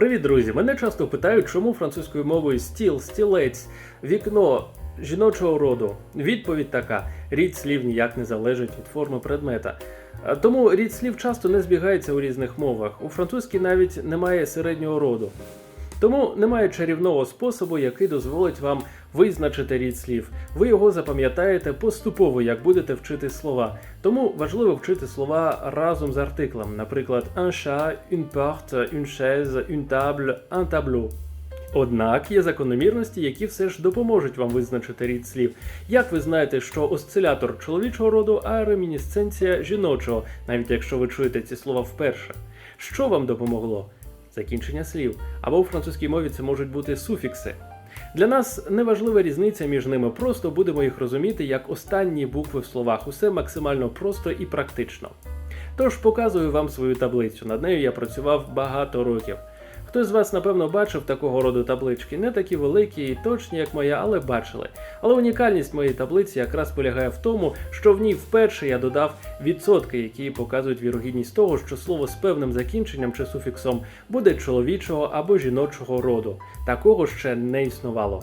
Привіт, друзі! Мене часто питають, чому французькою мовою стіл, стілець, вікно жіночого роду. Відповідь така: рід слів ніяк не залежить від форми предмета. Тому рід слів часто не збігається у різних мовах. У французькій навіть немає середнього роду. Тому немає чарівного способу, який дозволить вам визначити рід слів. Ви його запам'ятаєте поступово, як будете вчити слова. Тому важливо вчити слова разом з артиклем, наприклад, un chat, une porte, une chaise, une table, un tableau. Однак є закономірності, які все ж допоможуть вам визначити рід слів. Як ви знаєте, що осцилятор чоловічого роду, а ремінісценція жіночого, навіть якщо ви чуєте ці слова вперше. Що вам допомогло? Закінчення слів. Або у французькій мові це можуть бути суфікси. Для нас неважлива різниця між ними, просто будемо їх розуміти як останні букви в словах. Усе максимально просто і практично. Тож показую вам свою таблицю. Над нею я працював багато років. Хтось з вас, напевно, бачив такого роду таблички, не такі великі і точні, як моя, але бачили. Але унікальність моєї таблиці якраз полягає в тому, що в ній вперше я додав відсотки, які показують вірогідність того, що слово з певним закінченням чи суфіксом буде чоловічого або жіночого роду. Такого ще не існувало.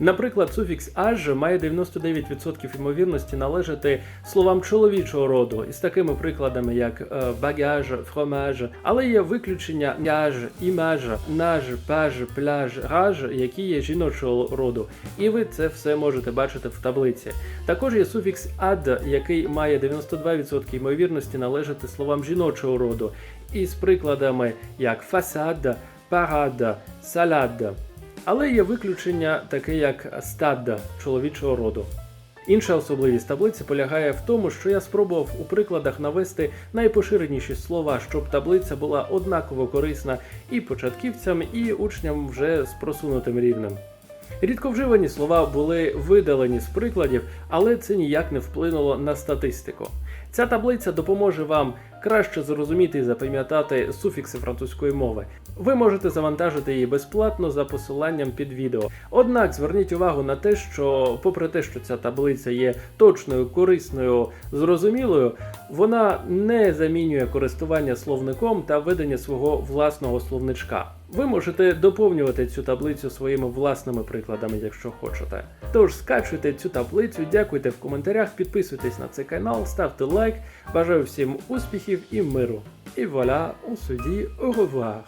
Наприклад, суфікс аж має 99% ймовірності належати словам чоловічого роду із такими прикладами, як е, багаж, фромаж, але є виключення мяж, імаж, наж, паж, пляж, раж, які є жіночого роду. І ви це все можете бачити в таблиці. Також є суфікс ад, який має 92% ймовірності належати словам жіночого роду, із прикладами як фасад, парад, салад. Але є виключення, таке як стад чоловічого роду. Інша особливість таблиці полягає в тому, що я спробував у прикладах навести найпоширеніші слова, щоб таблиця була однаково корисна і початківцям, і учням вже з просунутим рівнем. Рідковживані слова були видалені з прикладів, але це ніяк не вплинуло на статистику. Ця таблиця допоможе вам краще зрозуміти і запам'ятати суфікси французької мови. Ви можете завантажити її безплатно за посиланням під відео. Однак зверніть увагу на те, що, попри те, що ця таблиця є точною, корисною, зрозумілою, вона не замінює користування словником та ведення свого власного словничка. Ви можете доповнювати цю таблицю своїми власними прикладами, якщо хочете. Тож скачуйте цю таблицю, дякуйте в коментарях, підписуйтесь на цей канал, ставте лайк. Бажаю всім успіхів et voilà, on se dit au revoir.